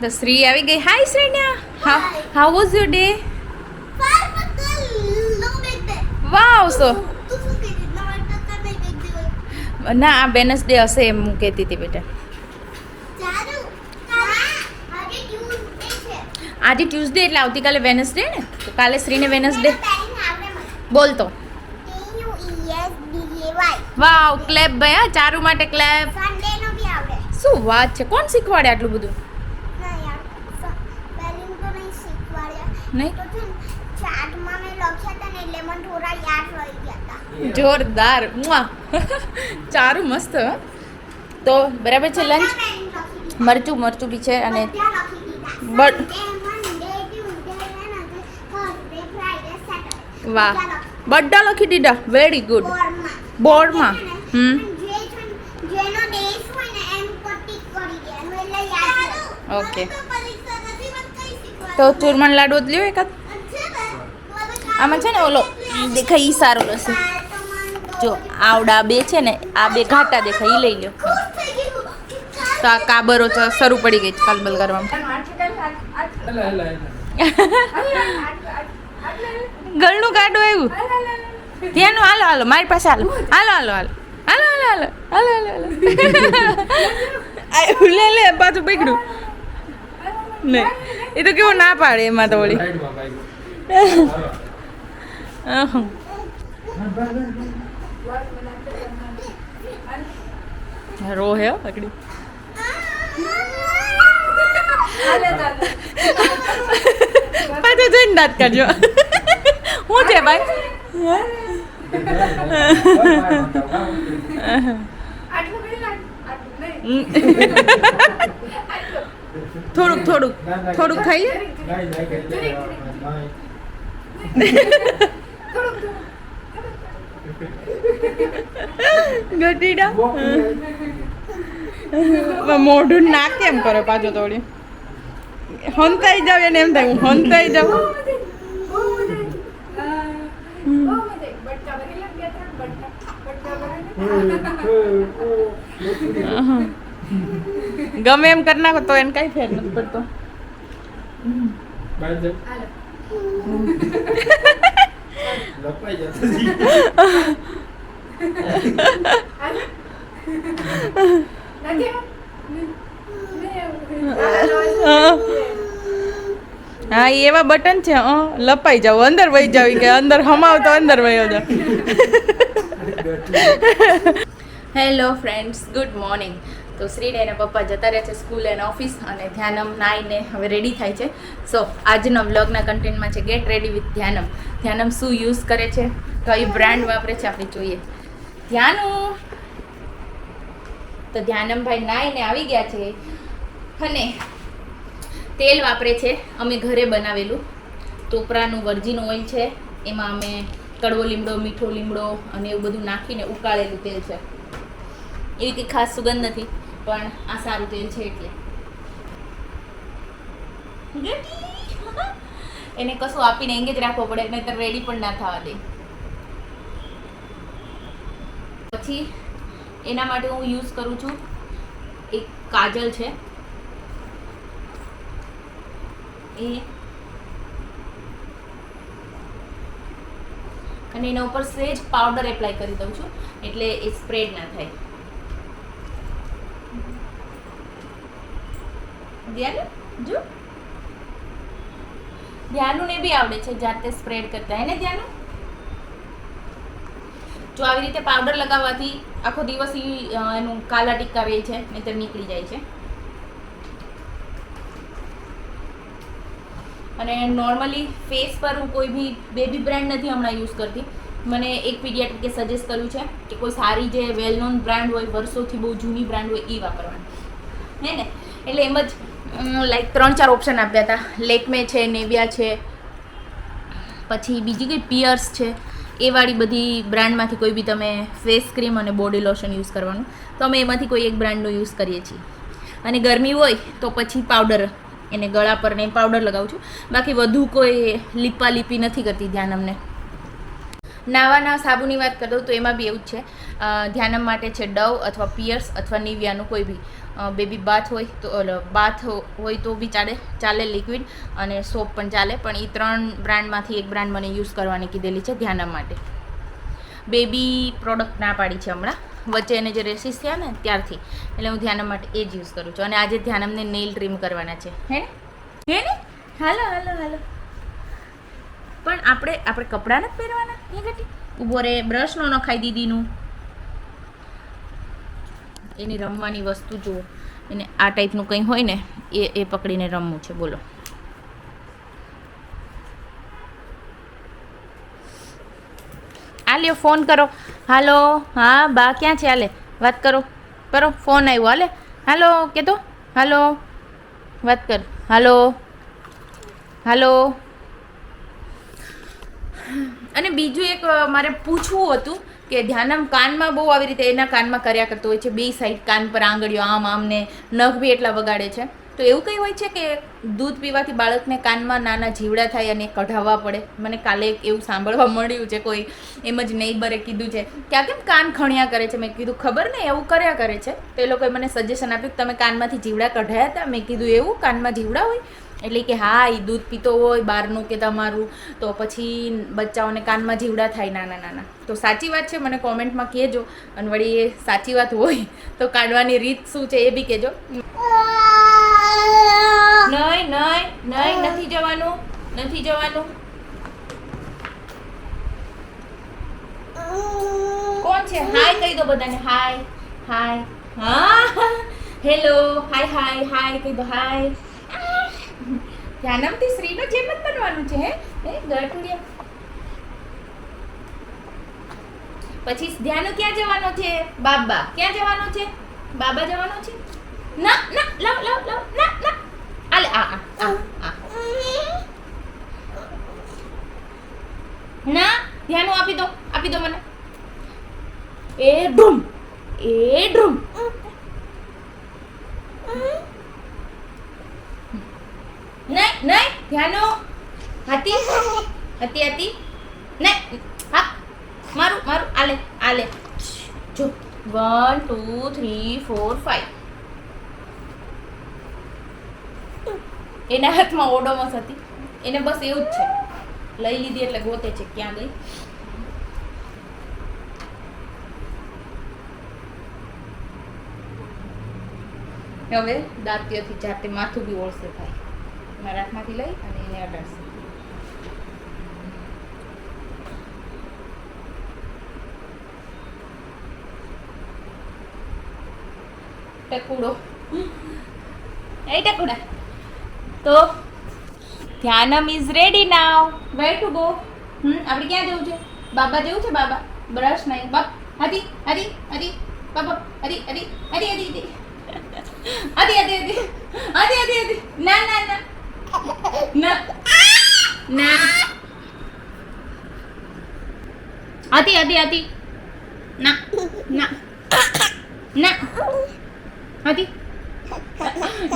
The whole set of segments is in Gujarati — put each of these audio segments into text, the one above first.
તો શ્રી આવી ગઈ. હાય શ્રેન્યા હા how was your day wow so ના આ વેનસડે હશે એમ હું કહેતી હતી બેટા. આજે ટ્યુઝડે એટલે આવતીકાલે વેનસડે ને? તો કાલે શ્રીને વેનસડે બોલતો વાવ ક્લેપ ભાઈ ચારુ માટે ક્લેપ શું વાત છે? કોણ શીખવાડે આટલું બધું? નહીં? જોરદાર. ચારું મસ્ત તો બરાબર છે લંચ? મરચું મરચું બી છે અને બટ વાહ. બધા લખી દીધા. વેરી ગુડ બોર્ડમાં. હમ. ઓકે તો ચૂરમણ લાડુ જ લ્યો એકાદ. આમાં છે ને ઓલો દેખાય એ સારો રહેશે જો આવડા બે છે ને આ બે ઘાટા દેખાય એ લઈ લ્યો. તો આ કાબરો તો શરૂ પડી ગઈ છે કાલબલ કરવામાં ગળનું કાઢું આવ્યું. ત્યાંનું હાલો હાલો મારી પાસે હાલો. હાલો હાલો હાલો. હાલો હાલો હાલો. હાલો હાલો હાલો. લે લે પાછું પકડ્યું નહીં એ તો કેવો ના પાડે એમાં તો વળી. રો હે પકડી. પાછો જોઈને દાંત કાઢજો. શું છે ભાઈ? થોડુંક થોડુંક થોડુંક ખાઈએ? ગટીડા મોઢું નાક કેમ કરે પાછો તોડી હંતાઈ જાવ એને એમ થાય હું હંતાઈ જાઉં. ગમે એમ કરી નાખો તો એને કઈ ફેર નથી પડતો. હા એવા બટન છે અ લપાઈ જાવ અંદર વહી જાવ કે અંદર હમાવ તો અંદર વહી જાવ હેલો ફ્રેન્ડ્સ ગુડ મોર્નિંગ તો શ્રીને એના પપ્પા જતા રહે છે સ્કૂલ એન્ડ ઓફિસ અને ધ્યાનમ, નાઈને હવે રેડી થાય છે. સો આજનો વ્લોગના કન્ટેન્ટમાં છે get ready with Dhyanam. Dhyanam શું યુઝ કરે છે? કઈ બ્રાન્ડ વાપરે છે, આપણે જોઈએ. ધ્યાનુ! તો ધ્યાનમભાઈ નાઈને આવી ગયા છે અને તેલ વાપરે છે. અમે ઘરે બનાવેલું. ટોપરાનું વર્જિન ઓઇલ છે. એમાં અમે કડવો લીમડો, મીઠો લીમડો અને એવું બધું નાખીને ઉકાળેલું તેલ છે. એવી કંઈ ખાસ સુગંધ નથી. પણ આ સારું તેલ છે એટલે. એને કશું આપીને એંગેજ રાખવો પડે નહીંતર રેડી પણ ના થવા દે. પછી એના માટે હું યુઝ કરું છું એક કાજલ છે. એ અને એના ઉપર સહેજ પાવડર એપ્લાય કરી દઉં છું એટલે એ સ્પ્રેડ ના થાય. ધ્યાન જો. ધ્યાનુને બી આવડે છે જાતે સ્પ્રેડ કરતા એને ધ્યાનુ? જો આવી રીતે પાવડર લગાવવાથી આખો દિવસ એનું કાલા ટીકા છે, નહીતર નીકળી જાય છે. અને નોર્મલી ફેસ પર હું કોઈ બી બેબી બ્રાન્ડ નથી હમણાં યુઝ કરતી. મને એક પીડિયાટ્રિકે સજેસ્ટ કર્યું છે કે કોઈ સારી જે વેલ નોન બ્રાન્ડ હોય, વર્ષોથી બહુ જૂની બ્રાન્ડ હોય એ વાપરવાની. હે ને? એટલે એમ જ લાઈક ત્રણ ચાર ઓપ્શન આપ્યા હતા લેકમે છે નેવિયા છે, પછી બીજી કંઈ પિયર્સ છે. એ વાળી બધી બ્રાન્ડમાંથી કોઈ બી તમે ફેસ ક્રીમ અને બોડી લોશન યુઝ કરવાનું. તો અમે એમાંથી કોઈ એક બ્રાન્ડનો યુઝ કરીએ છીએ. અને ગરમી હોય તો પછી પાવડર એને ગળા પર ને પાવડર લગાવું છું. બાકી વધુ કોઈ લીપા લીપી નથી કરતી ધ્યાન અમને. નાવાના સાબુની વાત કરું તો એમાં બી એવું જ છે. ધ્યાનમ માટે છે ડવ અથવા પિયર્સ અથવા નિવિયાનું કોઈ બી. બેબી બાથ હોય તો બાથ હોય તો બી ચાલે ચાલે લિક્વિડ અને સોપ પણ ચાલે, પણ એ ત્રણ બ્રાન્ડમાંથી એક બ્રાન્ડ મને યુઝ કરવાની કીધેલી છે ધ્યાનમ માટે. બેબી પ્રોડક્ટ ના પાડી છે હમણાં. વચ્ચે એને જે રેસીસ થયા ને ત્યારથી, એટલે હું ધ્યાનમ માટે એ જ યુઝ કરું છું. અને આજે ધ્યાનમને નેઇલ ટ્રીમ કરવાના છે. હે હે ને? હાલો હાલો હાલો. પણ આપણે આપણે કપડાં નથી પહેરવાના ઘટી ઊભો રે બ્રશ નો નખાઈ દીદીનું. એની રમવાની વસ્તુ જુઓ. એને આ ટાઈપનું કંઈ હોય ને, એ એ પકડીને રમવું છે, બોલો. આ લ્યો ફોન કરો. હાલો, હા, બા, ક્યાં છે? હાલે વાત કરો. કરો, ફોન આવ્યો હાલે હાલો કહેતો હાલો, વાત કર. હાલો હાલો. અને બીજું એક મારે પૂછવું હતું કે ધ્યાનમ કાનમાં બહુ આવી રીતે એના કાનમાં કર્યા કરતો હોય છે. બે સાઈડ કાન પર આંગળીઓ, આમ આમ ને નખ બી એટલા વગાડે છે. તો એવું કંઈ હોય છે કે દૂધ પીવાથી બાળકને કાનમાં નાના જીવડા થાય અને કઢાવવા પડે? મને કાલે એવું સાંભળવા મળ્યું છે, કોઈ એમ જ નેઈબરે કીધું છે. કે આ કેમ કાન ખણ્યા કરે છે? મેં કીધું, ખબર ને, એવું કર્યા કરે છે. તો એ લોકોએ મને સજેશન આપ્યું કે તમે કાનમાંથી જીવડા કઢાયા હતા? મેં કીધું, એવું? કાનમાં જીવડા હોય? એટલે કે હા એ દૂધ પીતો હોય, બહારનું કે તમારું, તો પછી બચ્ચાઓને કાનમાં જીવડા થાય નાના નાના. તો સાચી વાત છે, મને કોમેન્ટમાં કહેજો. અને વળી એ સાચી વાત હોય, તો કાઢવાની રીત શું છે એ બી કહેજો. નહીં નહીં નહીં નથી જવાનું નથી જવાનું. કોણ છે? હાય કહી દો બધાને. હાય હાય હા? હેલો હાય હાય હાય કહી દો હાય ધ્યાનમથી શ્રીનો જેમ જ બનવાનું છે, હે? ગળટુડિયા પછી ધ્યાનો ક્યાં જવાનો છે? બાબા. ક્યાં જવાનો છે? બાબા જવાનો છે? ના ના, લાવ લાવ લાવ. ના ના. આલે, આ આ આ આ ના ધ્યાનો આપી દો આપી દો મને એ ડ્રુમ એ ડ્રુમ નહીં નહીં ધ્યાનો હાથી હતી હતી નહીં હા મારું મારું આલે આલે જો one two three four five એના હાથમાં ઓડોમસ હતી. એને બસ એવું જ છે. લઈ લીધી એટલે ગોતે છે ક્યાં ગઈ. હવે દાંતિયાથી જાતે માથું બી ઓળશે ભાઈ. મારા હાથમાંથી લઈ અને એને અડાડશે. ટકુડો એ ટકુડા તો Dhyanam is ready now where to go hmm, આપણે ક્યાં જવું છે? બાબા જેવું છે, બાબા? બ્રશ નહીં. બાપ હરી હરી હરી. બાબા, હરી હરી હરી હરી હરી. ના ના ના. ના. ના. હતી આદી ના ના. ના. આદી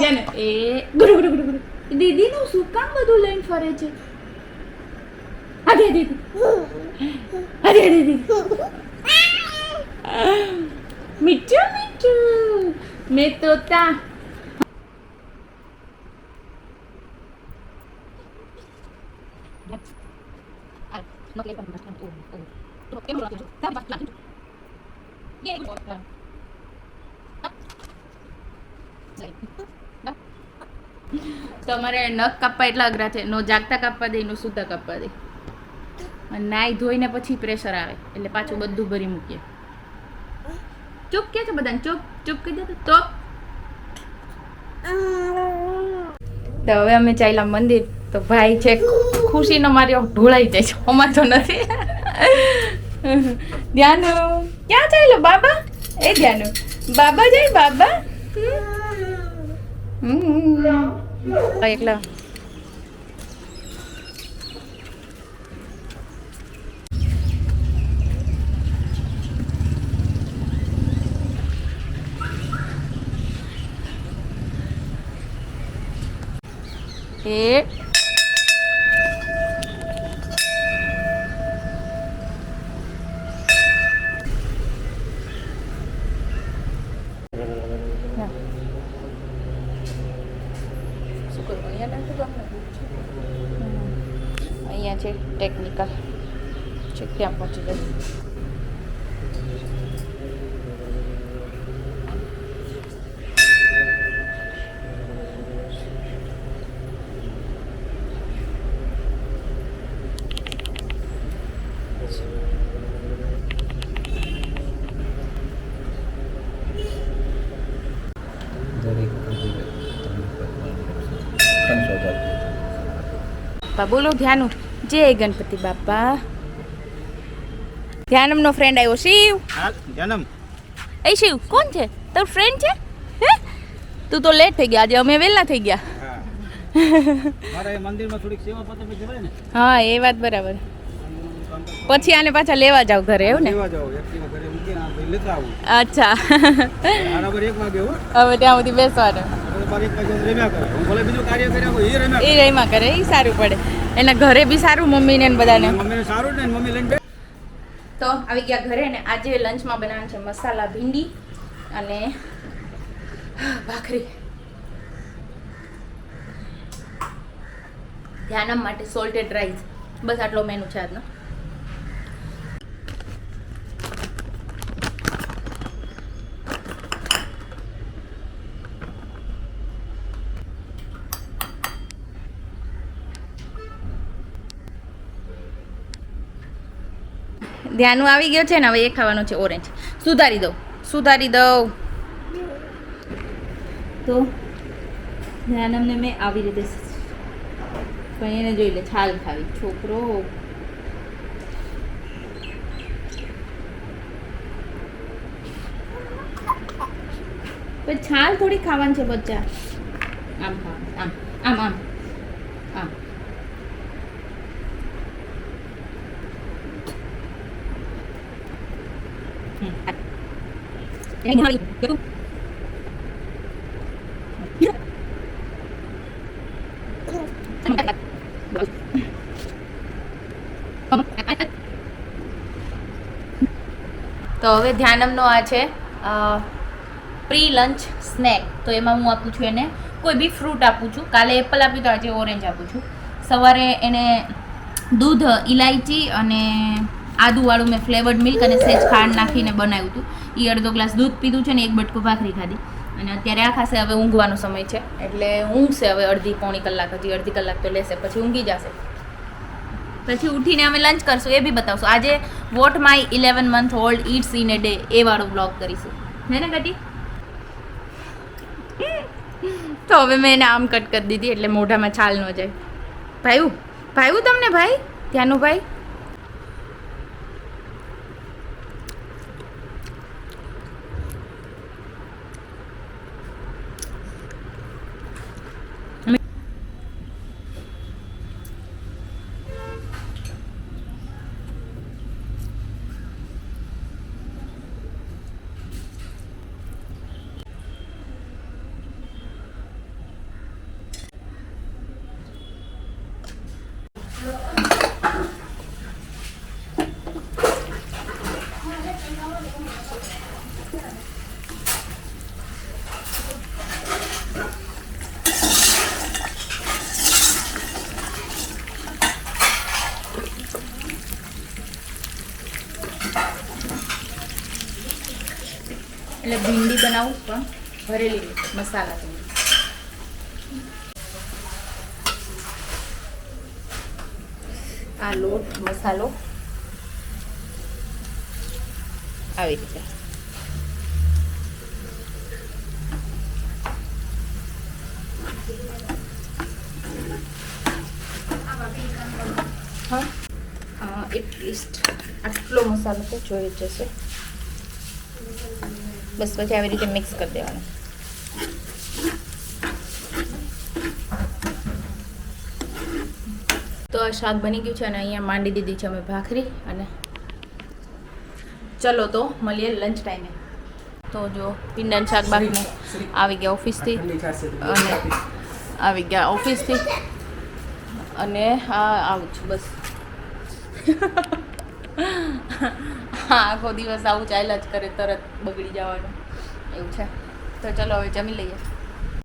જાને એ ગુરુ ગુરુ ગુરુ ગુરુ દીદી નું શું કામ બધું લઈને ફરે છે આદી આદી આદી આદી આદી મીઠું મીઠું મેં તો તા તમારે નખ કાપવા એટલા અઘરા છે. નો જાગતા કાપવા દે, નો સુતા કાપવા દે. અને નાઈ ધોઈને પછી પ્રેશર આવે. એટલે પાછું બધું ભરી મૂકીએ. ચૂપ કે છે બધાને? ચૂપ ચૂપ કહી દે તો. તો હવે અમે ચાલ્યા મંદિર. તો ભાઈ છે ખુશીનો મારી ઢોળાઈ જાય છે. અમાર તો નથી. ધ્યાન, ક્યાં ચાલ્યો બાબા? એ ધ્યાન. બાબા જાય બાબા? હમ. એકલા એ તો અહીંયા નાખું તો આમ નાખું. અહીંયા છે ટેકનિકલ છે ત્યાં પહોંચી જાય દરેક મંદિરે તમને ભગવાન દર્શન સૌભાગ્ય બાપા બોલો ધ્યાનું જય ગણપતિ બાપા ધ્યાનમનો ફ્રેન્ડ આવ્યો. શિવ? ધ્યાનમ. એ શિવ કોણ છે? તારો ફ્રેન્ડ છે? હે? તું તો લેટ થઈ ગયા. આજે અમે વહેલા થઈ ગયા. હા. એ વાત બરાબર. પછી આને પાછા લેવા જાવ ઘરે એવું ને? અચ્છા. હવે ત્યાં સુધી બેસવાનું. એ રમ્યા કરે. એ સારું પડે. એના ઘરે બી સારું મમ્મીને ને બધાને. સારું ને મમ્મી લઈને તો આવી ગયા ઘરે ને આજે લંચમાં બનાવવાનું છે મસાલા ભીંડી અને ભાખરી. ધ્યાનમ માટે સોલ્ટેડ રાઈસ બસ આટલો મેનુ છે આજનો. ધ્યાનું આવી ગયો છે ને, હવે એ ખાવાનો છે ઓરેન્જ. સુધારી દઉં સુધારી દઉં. તો ધ્યાનમને મેં આવી રીતે પણ એને જોઈ લે, છાલ ખાવી. છોકરો. પણ છાલ થોડી ખાવાની છે બચ્ચા. આમ ખાવાનું, આમ આમ આમ. તો હવે ધ્યાનમનો આ છે પ્રી લંચ સ્નેક તો એમાં હું આપું છું એને, કોઈ બી ફ્રૂટ આપું છું. કાલે એપલ આપ્યું તો આજે ઓરેન્જ આપું છું. સવારે એને દૂધ ઇલાયચી અને આદુવાળું મેં ફ્લેવર્ડ મિલ્ક અને સેજ ખાંડ નાખીને બનાવ્યું હતું. એ અડધો ગ્લાસ દૂધ પીધું છે ને એક બટકું ભાખરી ખાધી. અને અત્યારે આ ખાસે હવે ઊંઘવાનો સમય છે. એટલે ઊંઘશે હવે અડધી પોણી કલાક હજી, અડધી કલાક તો લેશે, પછી ઊંઘી જશે. પછી ઉઠીને અમે લંચ કરશું, એ બી બતાવશું. આજે what my eleven month old eats in a day એ વાળો બ્લોગ કરીશું. હે ને કટી તો હવે મેં એને આમ કટ કરી દીધી, એટલે મોઢામાં છાલ ન જાય. ભાઈ ભાઈ તમને ભાઈ? ત્યાંનું ભાઈ એટલે ભીંડી બનાવું પણ ભરેલી મસાલા આ લોટ મસાલો આવી રીતે. હા. એટલીસ્ટ આટલો મસાલો તો જોઈ જશે. બસ પછી આવી રીતે મિક્સ કરી દેવાનું. તો આ શાક બની ગયું છે અને અહીંયા માંડી દીધી છે અમે ભાખરી અને ચલો તો મળીએ લંચ ટાઈમે તો જો પીંડાનું શાક બાકીને આવી ગયા ઓફિસથી અને આવી ગયા ઓફિસથી અને હા આવું છું બસ. હા આખો દિવસ આવું ચાલ્યા જ કરે, તરત બગડી જવાનું. એવું છે. તો ચલો, હવે જમી લઈએ.